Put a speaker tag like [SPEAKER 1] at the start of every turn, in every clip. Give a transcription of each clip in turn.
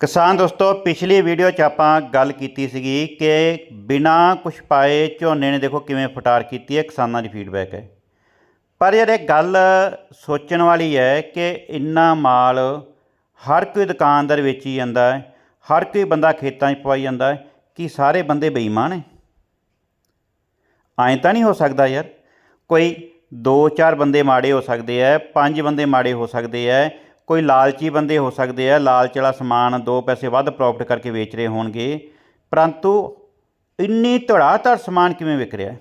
[SPEAKER 1] ਕਿਸਾਨ ਦੋਸਤੋ, ਪਿਛਲੀ ਵੀਡੀਓ 'ਚ ਆਪਾਂ ਗੱਲ ਕੀਤੀ ਸੀਗੀ ਕਿ ਬਿਨਾ ਕੁਛ ਪਾਏ ਝੋਨੇ ਨੇ ਦੇਖੋ ਕਿਵੇਂ ਫਟਾਰ ਕੀਤੀ ਹੈ, ਕਿਸਾਨਾਂ ਦੀ ਫੀਡਬੈਕ ਹੈ। ਪਰ ਯਾਰ ਇਹ ਗੱਲ ਸੋਚਣ ਵਾਲੀ ਹੈ ਕਿ ਇੰਨਾ ਮਾਲ ਹਰ ਕੋਈ ਦੁਕਾਨਦਾਰ ਵੇਚੀ ਜਾਂਦਾ ਹੈ, ਹਰ ਕੋਈ ਬੰਦਾ ਖੇਤਾਂ 'ਚ ਪਵਾਈ ਜਾਂਦਾ ਹੈ, ਕੀ ਸਾਰੇ ਬੰਦੇ ਬੇਈਮਾਨ ਹੈ? ਐਂ ਤਾਂ ਨਹੀਂ ਹੋ ਸਕਦਾ ਯਾਰ। ਕੋਈ 2-4 ਬੰਦੇ ਮਾੜੇ ਹੋ ਸਕਦੇ ਐ ਪੰਜ ਬੰਦੇ ਮਾੜੇ ਹੋ ਸਕਦੇ ਐ ਕੋਈ ਲਾਲਚੀ ਬੰਦੇ ਹੋ ਸਕਦੇ ਆ, ਲਾਲਚ ਵਾਲਾ ਸਮਾਨ ਦੋ ਪੈਸੇ ਵੱਧ ਪ੍ਰੋਫਿਟ ਕਰਕੇ ਵੇਚ ਰਹੇ ਹੋਣਗੇ। ਪਰੰਤੂ ਇੰਨੀ ਧੜਾਧੜ ਸਮਾਨ ਕਿਵੇਂ ਵਿਕ ਰਿਹਾ?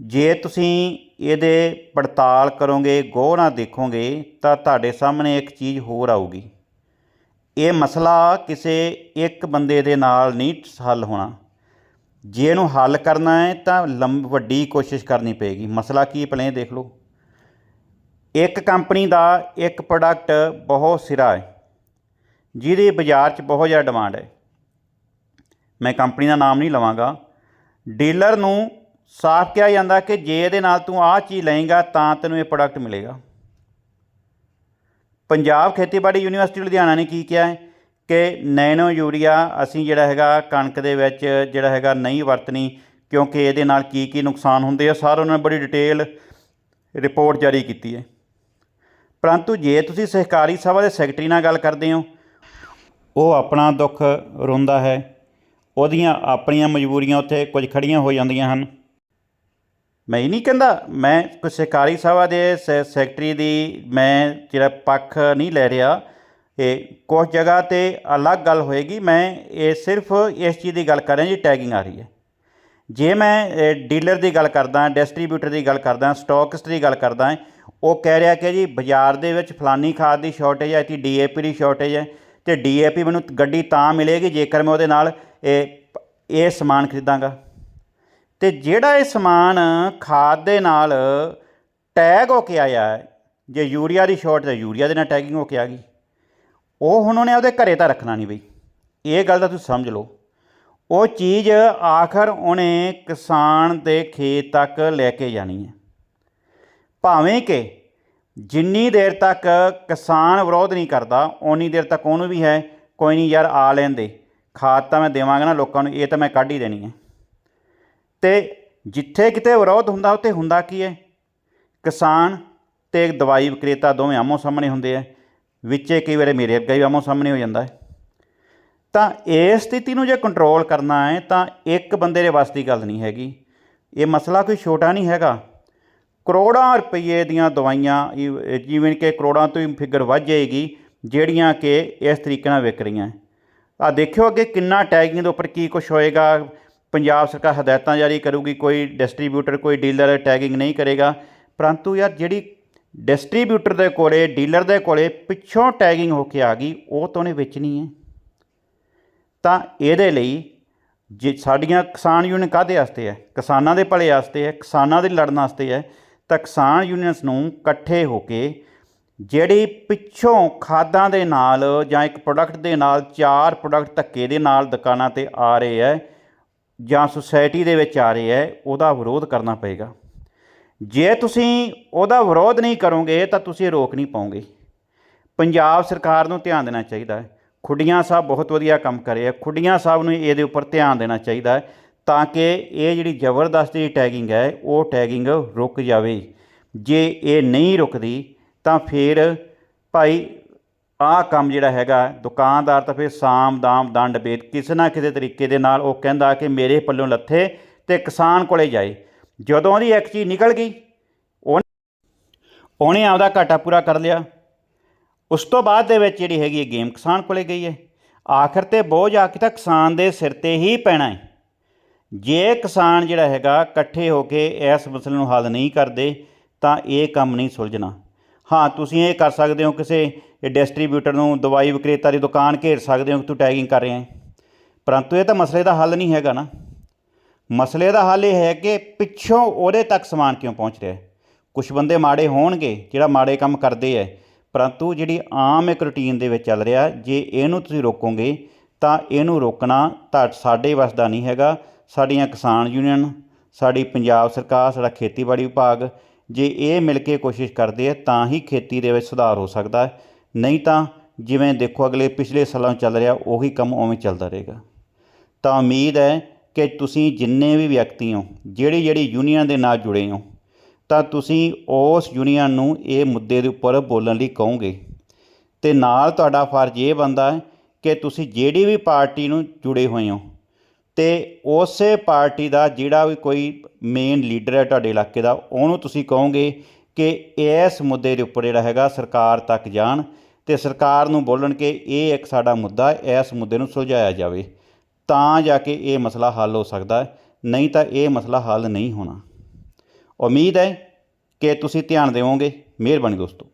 [SPEAKER 1] ਜੇ ਤੁਸੀਂ ਇਹਦੇ ਪੜਤਾਲ ਕਰੋਗੇ, ਗੌਰ ਨਾਲ ਦੇਖੋਗੇ, ਤਾਂ ਤੁਹਾਡੇ ਸਾਹਮਣੇ ਇੱਕ ਚੀਜ਼ ਹੋਰ ਆਊਗੀ। ਇਹ ਮਸਲਾ ਕਿਸੇ ਇੱਕ ਬੰਦੇ ਦੇ ਨਾਲ ਨਹੀਂ ਹੱਲ ਹੋਣਾ। ਜੇ ਇਹਨੂੰ ਹੱਲ ਕਰਨਾ ਹੈ, ਤਾਂ ਲੰਬ ਵੱਡੀ ਕੋਸ਼ਿਸ਼ ਕਰਨੀ ਪਏਗੀ। ਮਸਲਾ ਕੀ ਪਹਿਲੇ ਦੇਖ ਲਓ। ਇੱਕ ਕੰਪਨੀ ਦਾ ਇੱਕ ਪ੍ਰੋਡਕਟ ਬਹੁਤ ਸਿਰਾ ਹੈ, ਜਿਹਦੀ ਬਾਜ਼ਾਰ 'ਚ ਬਹੁਤ ਜ਼ਿਆਦਾ ਡਿਮਾਂਡ ਹੈ। ਮੈਂ ਕੰਪਨੀ ਦਾ ਨਾਮ ਨਹੀਂ ਲਵਾਂਗਾ। ਡੀਲਰ ਨੂੰ ਸਾਫ਼ ਕਿਹਾ ਜਾਂਦਾ ਕਿ ਜੇ ਇਹਦੇ ਨਾਲ ਤੂੰ ਆਹ ਚੀਜ਼ ਲਏਗਾ ਤਾਂ ਤੈਨੂੰ ਇਹ ਪ੍ਰੋਡਕਟ ਮਿਲੇਗਾ। ਪੰਜਾਬ ਖੇਤੀਬਾੜੀ ਯੂਨੀਵਰਸਿਟੀ ਲੁਧਿਆਣਾ ਨੇ ਕੀ ਕਿਹਾ ਹੈ ਕਿ ਨੈਨੋ ਯੂਰੀਆ ਅਸੀਂ ਜਿਹੜਾ ਹੈਗਾ ਕਣਕ ਦੇ ਵਿੱਚ ਜਿਹੜਾ ਹੈਗਾ ਨਹੀਂ ਵਰਤਣੀ, ਕਿਉਂਕਿ ਇਹਦੇ ਨਾਲ ਕੀ ਕੀ ਨੁਕਸਾਨ ਹੁੰਦੇ ਆ, ਸਾਰਾ ਉਹਨਾਂ ਨੇ ਬੜੀ ਡਿਟੇਲ ਰਿਪੋਰਟ ਜਾਰੀ ਕੀਤੀ ਹੈ। ਪਰੰਤੂ ਜੇ ਤੁਸੀਂ ਸਹਿਕਾਰੀ ਸਭਾ ਦੇ ਸੈਕਟਰੀ ਨਾਲ ਗੱਲ ਕਰਦੇ ਹੋ, ਉਹ ਆਪਣਾ ਦੁੱਖ ਰੋਂਦਾ ਹੈ। ਉਹਦੀਆਂ ਆਪਣੀਆਂ ਮਜਬੂਰੀਆਂ ਉੱਥੇ ਕੁਝ ਖੜੀਆਂ ਹੋ ਜਾਂਦੀਆਂ ਹਨ। ਮੈਂ ਇਹ ਨਹੀਂ ਕਹਿੰਦਾ ਮੈਂ ਕੋਈ ਸਹਿਕਾਰੀ ਸਭਾ ਦੇ ਸੈ- ਸੈਕਟਰੀ ਦੀ ਮੈਂ ਜਿਹੜਾ ਪੱਖ ਨਹੀਂ ਲੈ ਰਿਹਾ, ਇਹ ਕੁਝ ਜਗ੍ਹਾ ਤੇ ਅਲੱਗ ਗੱਲ ਹੋਏਗੀ। ਮੈਂ ਇਹ ਸਿਰਫ ਇਸ ਚੀਜ਼ ਦੀ ਗੱਲ ਕਰ ਰਿਹਾ ਜੀ, ਟੈਗਿੰਗ ਆ ਰਹੀ ਹੈ। ਜੇ ਮੈਂ ਡੀਲਰ ਦੀ ਗੱਲ ਕਰਦਾ, ਡਿਸਟ੍ਰੀਬਿਊਟਰ ਦੀ ਗੱਲ ਕਰਦਾ, ਸਟਾਕਿਸਟ ਦੀ ਗੱਲ ਕਰਦਾ ਉਹ ਕਹਿ ਰਿਹਾ ਕਿ ਜੀ ਬਾਜ਼ਾਰ ਦੇ ਵਿੱਚ ਫਲਾਨੀ ਖਾਦ ਦੀ ਸ਼ਾਰਟੇਜ ਹੈ ਤੇ ਡੀਏਪੀ ਦੀ ਸ਼ਾਰਟੇਜ ਹੈ ਤੇ ਡੀਏਪੀ ਮੈਨੂੰ ਗੱਡੀ ਤਾਂ ਮਿਲੇਗੀ ਜੇਕਰ ਮੈਂ ਉਹਦੇ ਨਾਲ ਇਹ ਇਹ ਸਮਾਨ ਖਰੀਦਾਂਗਾ। ਤੇ ਜਿਹੜਾ ਇਹ ਸਮਾਨ ਖਾਦ ਦੇ ਨਾਲ ਟੈਗ ਹੋ ਕੇ ਆਇਆ ਹੈ, ਜੇ ਯੂਰੀਆ ਦੀ ਸ਼ਾਰਟ ਤੇ ਯੂਰੀਆ ਦੇ ਨਾਲ ਟੈਗਿੰਗ ਹੋ ਕੇ ਆ ਗਈ, ਉਹ ਹੁਣ ਉਹਨੇ ਉਹਦੇ ਘਰੇ ਤਾਂ ਰੱਖਣਾ ਨਹੀਂ ਬਈ। ਇਹ ਗੱਲ ਤਾਂ ਤੁਸੀਂ ਸਮਝ ਲਓ। ਉਹ ਚੀਜ਼ ਆਖਰ ਉਹਨੇ ਕਿਸਾਨ ਦੇ ਖੇਤ ਤੱਕ ਲੈ ਕੇ ਜਾਣੀ ਹੈ। ਭਾਵੇਂ ਕਿ ਜਿੰਨੀ ਦੇਰ ਤੱਕ ਕਿਸਾਨ ਵਿਰੋਧ ਨਹੀਂ ਕਰਦਾ, ਓਨੀ ਦੇਰ ਤੱਕ ਉਹਨੂੰ ਵੀ ਹੈ, ਕੋਈ ਨਹੀਂ ਯਾਰ ਆ ਲੈਣ ਦੇ ਖਾਦ ਤਾਂ ਮੈਂ ਦੇਵਾਂਗਾ ਨਾ ਲੋਕਾਂ ਨੂੰ, ਇਹ ਤਾਂ ਮੈਂ ਕੱਢ ਹੀ ਦੇਣੀ ਹੈ। ਤੇ ਜਿੱਥੇ ਕਿਤੇ ਵਿਰੋਧ ਹੁੰਦਾ, ਉੱਥੇ ਹੁੰਦਾ ਕੀ ਹੈ? ਕਿਸਾਨ ਤੇ ਦਵਾਈ ਵਿਕਰੇਤਾ ਦੋਵੇਂ ਆਮੋ ਸਾਹਮਣੇ ਹੁੰਦੇ ਆ। ਵਿੱਚੇ ਕਈ ਵਾਰੀ ਮੇਰੇ ਅੱਗੇ ਵੀ ਆਮੋ ਸਾਹਮਣੇ ਹੋ ਜਾਂਦਾ ਹੈ। ਤਾਂ ਇਸ ਸਥਿਤੀ ਨੂੰ ਜੇ ਕੰਟਰੋਲ ਕਰਨਾ ਹੈ, ਤਾਂ ਇੱਕ ਬੰਦੇ ਦੇ ਵੱਸ ਦੀ ਗੱਲ ਨਹੀਂ ਹੈਗੀ। ਇਹ ਮਸਲਾ ਕੋਈ ਛੋਟਾ ਨਹੀਂ ਹੈਗਾ। ਕਰੋੜਾਂ ਰੁਪਏ ਦੀਆਂ ਦਵਾਈਆਂ ਜਿਵੇਂ ਕਿ ਕਰੋੜਾਂ ਤੋਂ ਹੀ ਫਿਗਰ ਵੱਧ ਜਾਏਗੀ, ਜਿਹੜੀਆਂ ਕਿ ਇਸ ਤਰੀਕੇ ਨਾਲ ਵਿਕ ਰਹੀਆਂ। ਆ ਦੇਖਿਓ ਅੱਗੇ ਕਿੰਨਾ ਟੈਗਿੰਗ ਦੇ ਉੱਪਰ ਕੀ ਕੁਝ ਹੋਏਗਾ। ਪੰਜਾਬ ਸਰਕਾਰ ਹਦਾਇਤਾਂ ਜਾਰੀ ਕਰੂਗੀ, ਕੋਈ ਡਿਸਟ੍ਰੀਬਿਊਟਰ, ਕੋਈ ਡੀਲਰ ਟੈਗਿੰਗ ਨਹੀਂ ਕਰੇਗਾ। ਪਰੰਤੂ ਯਾਰ ਜਿਹੜੀ ਡਿਸਟ੍ਰੀਬਿਊਟਰ ਦੇ ਕੋਲੇ, ਡੀਲਰ ਦੇ ਕੋਲੇ ਪਿੱਛੋਂ ਟੈਗਿੰਗ ਹੋ ਕੇ ਆ ਗਈ, ਉਹ ਤਾਂ ਉਹਨੇ ਵੇਚਣੀ ਹੈ। ਤਾਂ ਇਹਦੇ ਲਈ ਜੇ ਸਾਡੀਆਂ ਕਿਸਾਨ ਯੂਨੀਅਨ ਕਾਹਦੇ ਵਾਸਤੇ ਹੈ? ਕਿਸਾਨਾਂ ਦੇ ਭਲੇ ਵਾਸਤੇ ਹੈ? ਕਿਸਾਨਾਂ ਦੇ ਲੜਨ ਵਾਸਤੇ ਹੈ? ਤਾਂ ਕਿਸਾਨ ਯੂਨੀਅਨਸ ਨੂੰ ਇਕੱਠੇ ਹੋ ਕੇ ਜਿਹੜੀ ਪਿੱਛੋਂ ਖਾਦਾਂ ਦੇ ਨਾਲ ਜਾਂ ਇੱਕ ਪ੍ਰੋਡਕਟ ਦੇ ਨਾਲ, ਚਾਰ ਪ੍ਰੋਡਕਟ ਧੱਕੇ ਦੇ ਨਾਲ ਦੁਕਾਨਾਂ ਤੇ ਆ ਰਹੇ ਹੈ ਜਾਂ ਸੁਸਾਇਟੀ ਦੇ ਵਿੱਚ ਆ ਰਹੇ ਹੈ, ਉਹਦਾ ਵਿਰੋਧ ਕਰਨਾ ਪਏਗਾ। ਜੇ ਤੁਸੀਂ ਉਹਦਾ ਵਿਰੋਧ ਨਹੀਂ ਕਰੋਗੇ, ਤਾਂ ਤੁਸੀਂ ਰੋਕ ਨਹੀਂ ਪਾਓਗੇ। ਪੰਜਾਬ ਸਰਕਾਰ ਨੂੰ ਧਿਆਨ ਦੇਣਾ ਚਾਹੀਦਾ ਹੈ। ਖੁੱਡੀਆਂ ਸਾਹਿਬ ਬਹੁਤ ਵਧੀਆ ਕੰਮ ਕਰੇ ਆ ਖੁੱਡੀਆਂ ਸਾਹਿਬ ਨੂੰ ਇਹਦੇ ਉੱਪਰ ਧਿਆਨ ਦੇਣਾ ਚਾਹੀਦਾ ਹੈ ਤਾਂ ਕਿ ਇਹ ਜਿਹੜੀ ਜ਼ਬਰਦਸਤੀ ਟੈਗਿੰਗ ਹੈ, ਉਹ ਟੈਗਿੰਗ ਰੁਕ ਜਾਵੇ। ਜੇ ਇਹ ਨਹੀਂ ਰੁਕਦੀ, ਤਾਂ ਫਿਰ ਭਾਈ ਆਹ ਕੰਮ ਜਿਹੜਾ ਹੈਗਾ, ਦੁਕਾਨਦਾਰ ਤਾਂ ਫਿਰ ਸਾਮ ਦਾਮ ਦੰਡ ਭੇਦ ਕਿਸੇ ਨਾ ਕਿਸੇ ਤਰੀਕੇ ਦੇ ਨਾਲ ਉਹ ਕਹਿੰਦਾ ਕਿ ਮੇਰੇ ਪੱਲੋਂ ਲੱਥੇ ਤੇ ਕਿਸਾਨ ਕੋਲੇ ਜਾਏ। ਜਦੋਂ ਉਹਦੀ ਇੱਕ ਚੀਜ਼ ਨਿਕਲ ਗਈ ਉਹ ਉਹਨੇ ਆਪਦਾ ਘਾਟਾ ਪੂਰਾ ਕਰ ਲਿਆ। ਉਸ ਤੋਂ ਬਾਅਦ ਦੇ ਵਿੱਚ ਜਿਹੜੀ ਹੈਗੀ ਇਹ ਗੇਮ ਕਿਸਾਨ ਕੋਲੇ ਗਈ ਹੈ। ਆਖਰ ਤੇ ਬੋਝ ਆ ਕੇ ਤਾਂ ਕਿਸਾਨ ਦੇ ਸਿਰ ਤੇ ਹੀ ਪੈਣਾ ਹੈ। ਜੇ ਕਿਸਾਨ ਜਿਹੜਾ ਹੈਗਾ ਇਕੱਠੇ ਹੋ ਕੇ ਇਸ ਮਸਲੇ ਨੂੰ ਹੱਲ ਨਹੀਂ ਕਰਦੇ, ਤਾਂ ਇਹ ਕੰਮ ਨਹੀਂ ਸੁਲਝਣਾ। ਹਾਂ, ਤੁਸੀਂ ਇਹ ਕਰ ਸਕਦੇ ਹੋ ਕਿਸੇ ਡਿਸਟ੍ਰੀਬਿਊਟਰ ਨੂੰ ਦਵਾਈ ਵਿਕਰੇਤਾ ਦੀ ਦੁਕਾਨ ਘੇਰ ਸਕਦੇ ਹੋ ਕਿ ਤੂੰ ਟੈਗਿੰਗ ਕਰ ਰਿਹਾ ਹੈ। ਪਰੰਤੂ ਇਹ ਤਾਂ ਮਸਲੇ ਦਾ ਹੱਲ ਨਹੀਂ ਹੈਗਾ ਨਾ। ਮਸਲੇ ਦਾ ਹੱਲ ਇਹ ਹੈ ਕਿ ਪਿੱਛੋਂ ਉਹਦੇ ਤੱਕ ਸਮਾਨ ਕਿਉਂ ਪਹੁੰਚ ਰਿਹਾ ਹੈ? ਕੁਝ ਬੰਦੇ ਮਾੜੇ ਹੋਣਗੇ, ਜਿਹੜਾ ਮਾੜੇ ਕੰਮ ਕਰਦੇ ਹੈ। ਪਰੰਤੂ ਜਿਹੜੀ ਆਮ ਇੱਕ ਰੁਟੀਨ ਦੇ ਵਿੱਚ ਚੱਲ ਰਿਹਾ, ਜੇ ਇਹਨੂੰ ਤੁਸੀਂ ਰੋਕੋਗੇ ਤਾਂ ਇਹਨੂੰ ਰੋਕਣਾ ਤਾਂ ਸਾਡੇ ਵੱਸ ਦਾ ਨਹੀਂ ਹੈਗਾ। ਸਾਡੀਆਂ ਕਿਸਾਨ ਯੂਨੀਅਨ, ਸਾਡੀ ਪੰਜਾਬ ਸਰਕਾਰ, ਸਾਡਾ ਖੇਤੀਬਾੜੀ ਵਿਭਾਗ, ਜੇ ਇਹ ਮਿਲ ਕੇ ਕੋਸ਼ਿਸ਼ ਕਰਦੇ ਆ ਤਾਂ ਹੀ ਖੇਤੀ ਦੇ ਵਿੱਚ ਸੁਧਾਰ ਹੋ ਸਕਦਾ ਹੈ। ਨਹੀਂ ਤਾਂ ਜਿਵੇਂ ਦੇਖੋ ਅਗਲੇ ਪਿਛਲੇ ਸਾਲਾਂ ਚੱਲ ਰਿਹਾ, ਉਹੀ ਕੰਮ ਉਵੇਂ ਚੱਲਦਾ ਰਹੇਗਾ। ਤਾਂ ਉਮੀਦ ਹੈ ਕਿ ਤੁਸੀਂ ਜਿੰਨੇ ਵੀ ਵਿਅਕਤੀ ਹੋ, ਜਿਹੜੀ ਜਿਹੜੀ ਯੂਨੀਅਨ ਦੇ ਨਾਲ ਜੁੜੇ ਹੋ, ਤਾਂ ਤੁਸੀਂ ਉਸ ਯੂਨੀਅਨ ਨੂੰ ਇਹ ਮੁੱਦੇ ਦੇ ਉੱਪਰ ਬੋਲਣ ਲਈ ਕਹੋਗੇ। ਤੇ ਨਾਲ ਤੁਹਾਡਾ ਫਰਜ਼ ਇਹ ਬਣਦਾ ਹੈ ਕਿ ਤੁਸੀਂ ਜਿਹੜੀ ਵੀ ਪਾਰਟੀ ਨੂੰ ਜੁੜੇ ਹੋਏ ਹੋ ਤੇ ਉਸੇ ਪਾਰਟੀ ਦਾ ਜਿਹੜਾ ਵੀ ਕੋਈ ਮੇਨ ਲੀਡਰ ਹੈ ਤੁਹਾਡੇ ਇਲਾਕੇ ਦਾ, ਉਹਨੂੰ ਤੁਸੀਂ ਕਹੋਗੇ ਕਿ ਇਸ ਮੁੱਦੇ ਦੇ ਉੱਪਰ ਜਿਹੜਾ ਹੈਗਾ ਸਰਕਾਰ ਤੱਕ ਜਾਣ ਤੇ ਸਰਕਾਰ ਨੂੰ ਬੋਲਣ ਕਿ ਇਹ ਇੱਕ ਸਾਡਾ ਮੁੱਦਾ ਇਸ ਮੁੱਦੇ ਨੂੰ ਸੁਲਝਾਇਆ ਜਾਵੇ। ਤਾਂ ਜਾ ਕੇ ਇਹ ਮਸਲਾ ਹੱਲ ਹੋ ਸਕਦਾ ਹੈ, ਨਹੀਂ ਤਾਂ ਇਹ ਮਸਲਾ ਹੱਲ ਨਹੀਂ ਹੋਣਾ। ਉਮੀਦ ਹੈ ਕਿ ਤੁਸੀਂ ਧਿਆਨ ਦੇਵੋਗੇ ਮਿਹਰਬਾਨੀ ਦੋਸਤੋ।